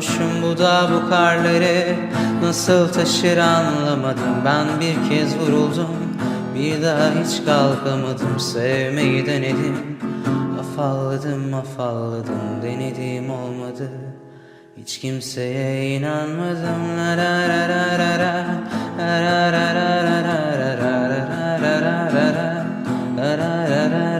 olmuşum bu da bu karları Nasıl taşır anlamadım ben bir kez vuruldum Bir daha hiç kalkamadım sevmeyi denedim Afalladım afalladım denedim olmadı Hiç kimseye inanmadım la la la la la la la la la la la la la. La la la la la la la